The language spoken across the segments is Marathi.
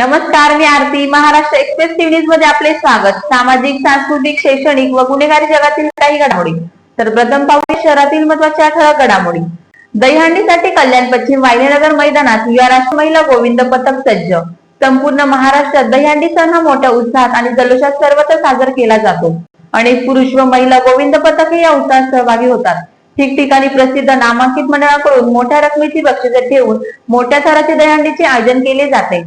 नमस्कार मी आरती. महाराष्ट्र एक्सप्रेस टीव्ही न्यूजमध्ये आपले स्वागत. सामाजिक सांस्कृतिक शैक्षणिक व गुन्हेगारी जगातील काही घडामोडी. तर प्रथम पाहूया शहरातील महत्त्वाच्या ठळक घडामोडी. दहीहंडीसाठी कल्याण पश्चिम वाहिनीनगर मैदानात युवा राष्ट्र महिला गोविंद पथक सज्ज. संपूर्ण महाराष्ट्रात दहीहंडी सण हा मोठ्या उत्साहात आणि जल्लोषात सर्वत्र साजरा केला जातो. अनेक पुरुष व महिला गोविंद पथक हे या उत्साहात सहभागी होतात. ठिकठिकाणी प्रसिद्ध नामांकित मंडळाकडून मोठ्या रकमेची बक्षिसे ठेवून मोठ्या थराचे दहीहंडीचे आयोजन केले जाते.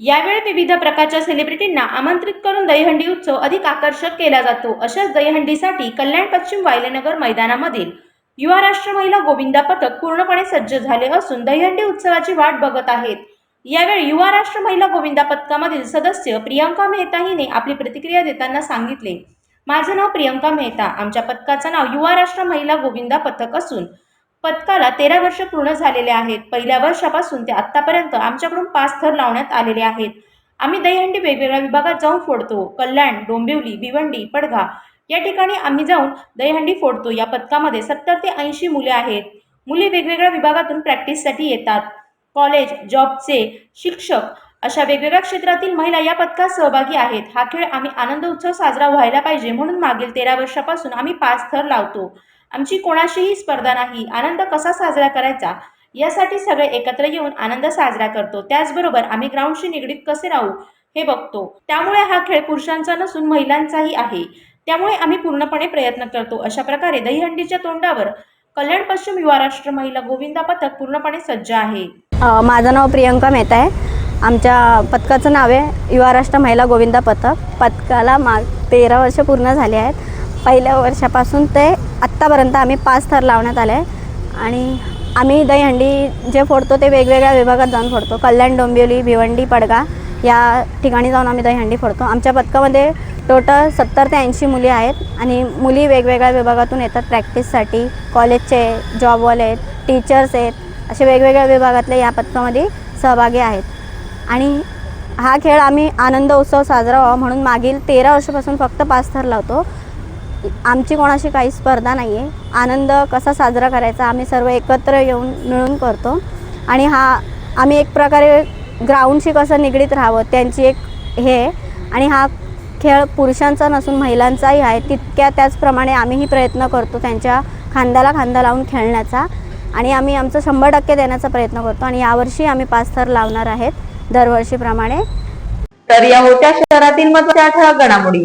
यावेळी विविध प्रकारच्या सेलिब्रिटींना आमंत्रित करून दहीहंडी उत्सव अधिक आकर्षक केला जातो. अशाच दहीहंडीसाठी कल्याण पश्चिम वायलेनगर मैदानामधील युवा राष्ट्र महिला गोविंदा पथक पूर्णपणे सज्ज झाले असून दहीहंडी उत्सवाची वाट बघत आहेत. यावेळी युवा राष्ट्र महिला गोविंदा पथकामधील सदस्य प्रियंका मेहता हिने आपली प्रतिक्रिया देताना सांगितले. माझं नाव प्रियंका मेहता. आमच्या पथकाचं नाव युवा राष्ट्र महिला गोविंदा पथक असून पथकाला तेरा वर्ष पूर्ण झालेले आहेत. पहिल्या वर्षापासून ते आत्तापर्यंत आमच्याकडून पाच थर लावण्यात आलेले आहेत. आम्ही दहीहंडी वेगवेगळ्या विभागात जाऊन फोडतो. कल्याण डोंबिवली भिवंडी पडघा या ठिकाणी आम्ही जाऊन दहीहंडी फोडतो. या पथकामध्ये सत्तर ते ऐंशी मुले आहेत. मुली वेगवेगळ्या विभागातून प्रॅक्टिससाठी येतात. कॉलेज जॉबचे शिक्षक अशा वेगवेगळ्या क्षेत्रातील महिला या पथकात सहभागी आहेत. हा खेळ आम्ही आनंद उत्सव साजरा व्हायला पाहिजे म्हणून मागील तेरा वर्षापासून आम्ही पाच थर लावतो. आमची कोणाशीही स्पर्धा नाही आनंद कसा साजरा करायचा यासाठी सगळे एकत्र येऊन आनंद साजरा करतो. त्याचबरोबर आम्ही ग्राउंडशी निगडीत कसे राहू हे बघतो. त्यामुळे हा खेळ पुरुषांचा नसून महिलांचाही आहे. त्यामुळे आम्ही पूर्णपणे प्रयत्न करतो. अशा प्रकारे दहीहंडीच्या तोंडावर कल्याण पश्चिम युवा राष्ट्र महिला गोविंदा पथक पूर्णपणे सज्ज आहे. माझं नाव प्रियंका मेहता आहे. आमच्या पथकाचं नाव आहे युवा राष्ट्र महिला गोविंदा पथक. पथकाला मा तेरा वर्ष पूर्ण झाले आहेत. पहिल्या वर्षापासून ते आत्तापर्यंत आम्ही पाच थर लावण्यात आले. आहे आणि आम्ही दहीहंडी जे फोडतो ते वेगवेगळ्या विभागात जाऊन फोडतो. कल्याण डोंबिवली भिवंडी पडगा या ठिकाणी जाऊन आम्ही दहीहंडी फोडतो. आमच्या पथकामध्ये टोटल सत्तर ते ऐंशी मुली आहेत आणि मुली वेगवेगळ्या विभागातून येतात. प्रॅक्टिससाठी कॉलेजचे जॉबवाले आहेत टीचर्स आहेत असे वेगवेगळ्या विभागातले या पथकामध्ये सहभागी आहेत. आणि हा खेळ आम्ही आनंद उत्सव साजरा व्हावा म्हणून मागील तेरा वर्षापासून फक्त पाच थर लावतो. आमची कोणाशी काही स्पर्धा नाही आहे आनंद कसा साजरा करायचा आम्ही सर्व एकत्र येऊन मिळून करतो. आणि हा आम्ही एक प्रकारे ग्राउंडशी कसं निगडीत राहावं त्यांची एक हे आहे. आणि हा खेळ पुरुषांचा नसून महिलांचाही आहे. तितक्या त्याचप्रमाणे आम्हीही प्रयत्न करतो त्यांच्या खांद्याला खांदा लावून खेळण्याचा. आणि आम्ही आमचं शंभर टक्के देण्याचा प्रयत्न करतो. आणि यावर्षी आम्ही पाच थर लावणार आहेत दरवर्षीप्रमाणे. तर या होत्या शहरातील महत्त्वाच्या ठळक घडामोडी.